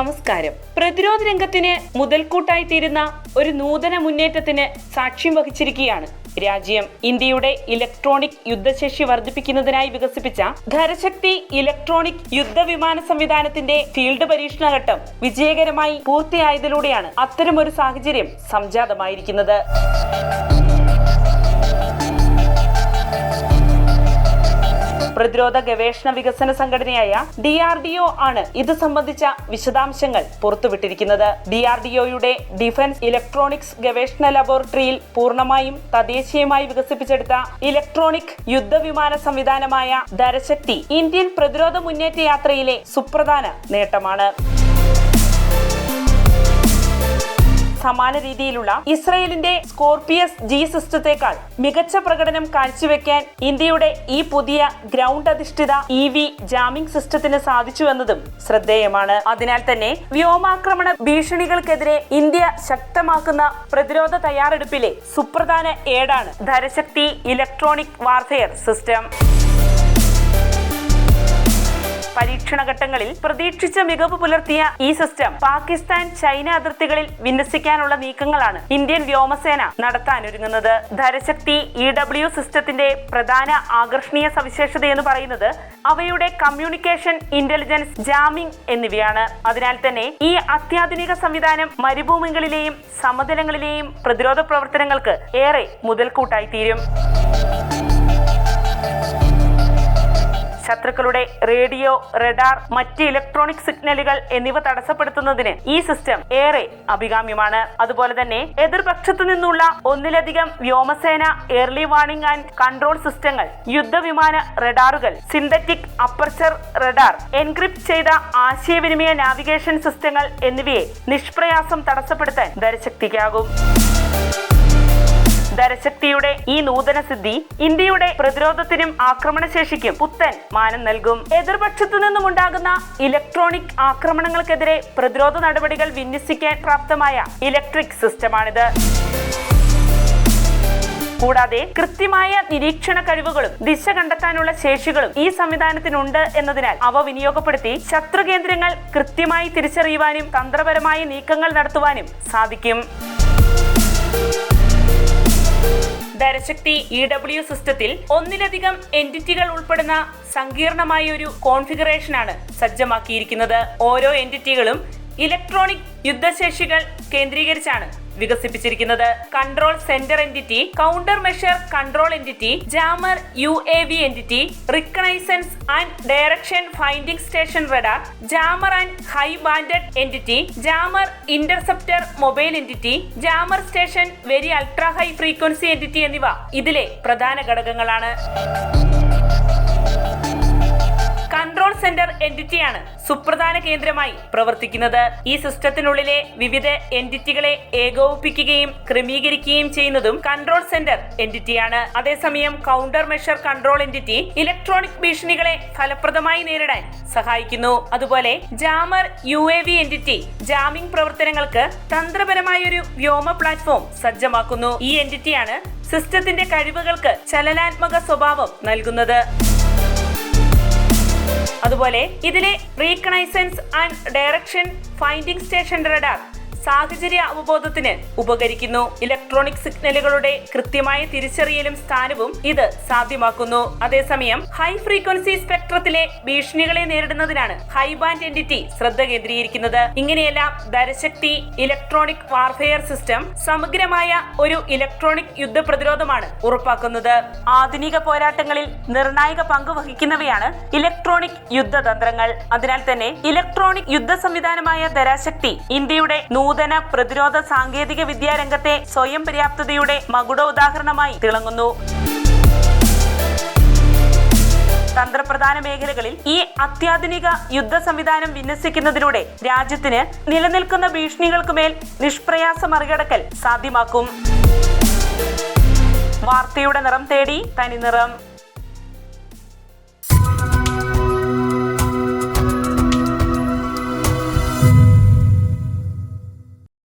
നമസ്കാരം. പ്രതിരോധ രംഗത്തിന് മുതൽക്കൂട്ടായി തീരുന്ന ഒരു നൂതന മുന്നേറ്റത്തിന് സാക്ഷ്യം വഹിച്ചിരിക്കുകയാണ്. രാജ്യം ഇന്ത്യയുടെ ഇലക്ട്രോണിക് യുദ്ധശേഷി വർദ്ധിപ്പിക്കുന്നതിനായി വികസിപ്പിച്ച ധരശക്തി ഇലക്ട്രോണിക് യുദ്ധവിമാന സംവിധാനത്തിന്റെ ഫീൽഡ് പരീക്ഷണഘട്ടം വിജയകരമായി പൂർത്തിയായതിലൂടെയാണ് അത്തരമൊരു സാഹചര്യം സംജാതമായിരിക്കുന്നത്. പ്രതിരോധ ഗവേഷണ വികസന സംഘടനയായ ഡി ആർ ഡി ഒ ആണ് ഇത് സംബന്ധിച്ച വിശദാംശങ്ങൾ പുറത്തുവിട്ടിരിക്കുന്നത്. ഡി ആർ ഡി ഒയുടെ ഡിഫൻസ് ഇലക്ട്രോണിക്സ് ഗവേഷണ ലബോറട്ടറിയിൽ പൂർണമായും തദ്ദേശീയമായി വികസിപ്പിച്ചെടുത്ത ഇലക്ട്രോണിക് യുദ്ധവിമാന സംവിധാനമായ ധരശക്തി ഇന്ത്യൻ പ്രതിരോധ മുന്നേറ്റ യാത്രയിലെ സുപ്രധാന നേട്ടമാണ്. സമാന രീതിയിലുള്ള ഇസ്രയേലിന്റെ സ്കോർപിയസ് ജി സിസ്റ്റത്തെക്കാൾ മികച്ച പ്രകടനം കാഴ്ചവെക്കാൻ ഇന്ത്യയുടെ ഈ പുതിയ ഗ്രൗണ്ട് അധിഷ്ഠിത ഇ വി ജാമിംഗ് സിസ്റ്റത്തിന് സാധിച്ചു എന്നതും ശ്രദ്ധേയമാണ്. അതിനാൽ തന്നെ വ്യോമാക്രമണ ഭീഷണികൾക്കെതിരെ ഇന്ത്യ ശക്തമാക്കുന്ന പ്രതിരോധ തയ്യാറെടുപ്പിലെ സുപ്രധാന ഏടാണ് ധരശക്തി ഇലക്ട്രോണിക് വാർഫെയർ സിസ്റ്റം. പരീക്ഷണ ഘട്ടങ്ങളിൽ പ്രതീക്ഷിച്ച മികവ് പുലർത്തിയ ഈ സിസ്റ്റം പാകിസ്ഥാൻ ചൈന അതിർത്തികളിൽ വിന്യസിക്കാനുള്ള നീക്കങ്ങളാണ് ഇന്ത്യൻ വ്യോമസേന നടത്താനൊരുങ്ങുന്നത്. ധരശക്തി ഇ ഡബ്ല്യു സിസ്റ്റത്തിന്റെ പ്രധാന ആകർഷണീയ സവിശേഷത എന്ന് പറയുന്നത് അവയുടെ കമ്മ്യൂണിക്കേഷൻ ഇന്റലിജൻസ് ജാമിംഗ് എന്നിവയാണ്. അതിനാൽ തന്നെ ഈ അത്യാധുനിക സംവിധാനം മരുഭൂമികളിലെയും സമതലങ്ങളിലെയും പ്രതിരോധ പ്രവർത്തനങ്ങൾക്ക് ഏറെ മുതൽക്കൂട്ടായി തീരും ശത്രുക്കളുടെ റേഡിയോ റഡാർ മറ്റ് ഇലക്ട്രോണിക് സിഗ്നലുകൾ എന്നിവ തടസ്സപ്പെടുത്തുന്നതിന് ഈ സിസ്റ്റം ഏറെ അഭികാമ്യമാണ്. അതുപോലെ തന്നെ എതിർപക്ഷത്തു നിന്നുള്ള ഒന്നിലധികം വ്യോമസേന എയർലി വാണിംഗ് ആൻഡ് കൺട്രോൾ സിസ്റ്റങ്ങൾ യുദ്ധവിമാന റഡാറുകൾ സിന്തറ്റിക് അപ്പർച്ചർ റഡാർ എൻക്രിപ്റ്റ് ചെയ്ത ആശയവിനിമയ നാവിഗേഷൻ സിസ്റ്റങ്ങൾ എന്നിവയെ നിഷ്പ്രയാസം തടസ്സപ്പെടുത്താൻ ധരശക്തിക്കാകും ധരശക്തിയുടെ ഈ നൂതന സിദ്ധി ഇന്ത്യയുടെ പ്രതിരോധത്തിനും ആക്രമണശേഷിക്കും പുത്തൻ മാനം നൽകും എതിർപക്ഷത്തു നിന്നുമുണ്ടാകുന്ന ഇലക്ട്രോണിക് ആക്രമണങ്ങൾക്കെതിരെ പ്രതിരോധ നടപടികൾ വിന്യസിക്കാൻ പ്രാപ്തമായ ഇലക്ട്രിക് സിസ്റ്റമാണിത് കൂടാതെ കൃത്യമായ നിരീക്ഷണ കഴിവുകളും ദിശ കണ്ടെത്താനുള്ള ശേഷികളും ഈ സംവിധാനത്തിനുണ്ട് എന്നതിനാൽ അവ വിനിയോഗപ്പെടുത്തി ശത്രു കേന്ദ്രങ്ങൾ കൃത്യമായി തിരിച്ചറിയുവാനും തന്ത്രപരമായ നീക്കങ്ങൾ നടത്തുവാനും സാധിക്കും ധരശക്തി ഇ ഡബ്ല്യു സിസ്റ്റത്തിൽ ഒന്നിലധികം എന്റിറ്റികൾ ഉൾപ്പെടുന്ന സങ്കീർണമായ ഒരു കോൺഫിഗറേഷനാണ് സജ്ജമാക്കിയിരിക്കുന്നത്. ഓരോ എന്റിറ്റികളും ഇലക്ട്രോണിക് യുദ്ധശേഷികൾ കേന്ദ്രീകരിച്ചാണ് വികസിപ്പിച്ചിരിക്കുന്നത്. Control centre entity countermeasure control entity jammer U A V entity reconnaissance and direction finding station radar jammer and high banded entity jammer interceptor mobile entity jammer station very ultra high frequency entity എന്നിവ ഇതിലെ പ്രധാന ഘടകങ്ങളാണ്. Centre എന്റിറ്റിയാണ് സുപ്രധാന കേന്ദ്രമായി പ്രവർത്തിക്കുന്നത്. ഈ സിസ്റ്റത്തിനുള്ളിലെ വിവിധ എന്റിറ്റികളെ ഏകോപിപ്പിക്കുകയും ക്രമീകരിക്കുകയും ചെയ്യുന്നതും കൺട്രോൾ സെന്റർ എന്റിറ്റിയാണ്. അതേസമയം counter measure control entity electronic ഭീഷണികളെ ഫലപ്രദമായി നേരിടാൻ സഹായിക്കുന്നു. അതുപോലെ jammer U A V entity jamming പ്രവർത്തനങ്ങൾക്ക് തന്ത്രപരമായ ഒരു വ്യോമ പ്ലാറ്റ്ഫോം സജ്ജമാക്കുന്നു. ഈ എന്റിറ്റിയാണ് സിസ്റ്റത്തിന്റെ കഴിവുകൾക്ക് ചലനാത്മക സ്വഭാവം നൽകുന്നത്. അതുപോലെ ഇതിലെ reconnaissance and direction finding station radar സാഹചര്യ അവബോധത്തിന് ഉപകരിക്കുന്നു. ഇലക്ട്രോണിക് സിഗ്നലുകളുടെ കൃത്യമായ തിരിച്ചറിയലും സ്ഥാനവും ഇത് സാധ്യമാക്കുന്നു. അതേസമയം ഹൈ ഫ്രീക്വൻസി സ്പെക്ട്രത്തിലെ ഭീഷണികളെ നേരിടുന്നതിനാണ് ഹൈ ബാൻഡ് എന്റിറ്റി ശ്രദ്ധ കേന്ദ്രീകരിക്കുന്നത്. ഇങ്ങനെയെല്ലാം ധരശക്തി ഇലക്ട്രോണിക് വാർഫെയർ സിസ്റ്റം സമഗ്രമായ ഒരു ഇലക്ട്രോണിക് യുദ്ധ പ്രതിരോധമാണ് ഉറപ്പാക്കുന്നത്. ആധുനിക പോരാട്ടങ്ങളിൽ നിർണായക പങ്ക് വഹിക്കുന്നവയാണ് ഇലക്ട്രോണിക് യുദ്ധതന്ത്രങ്ങൾ. അതിനാൽ തന്നെ ഇലക്ട്രോണിക് യുദ്ധ സംവിധാനമായ ധരാശക്തി ഇന്ത്യയുടെ നൂതന പ്രതിരോധ സാങ്കേതിക വിദ്യാ രംഗത്തെ സ്വയം പര്യാപ്തതയുടെ മകുട ഉദാഹരണമായി തിളങ്ങുന്നു. തന്ത്രപ്രധാന മേഖലകളിൽ ഈ അത്യാധുനിക യുദ്ധ സംവിധാനം വിന്യസിക്കുന്നതിലൂടെ രാജ്യത്തിന് നിലനിൽക്കുന്ന ഭീഷണികൾക്കുമേൽ നിഷ്പ്രയാസ മറികടക്കൽ സാധ്യമാക്കും. വാർത്തയുടെ നിറം തേടി തനി നിറം.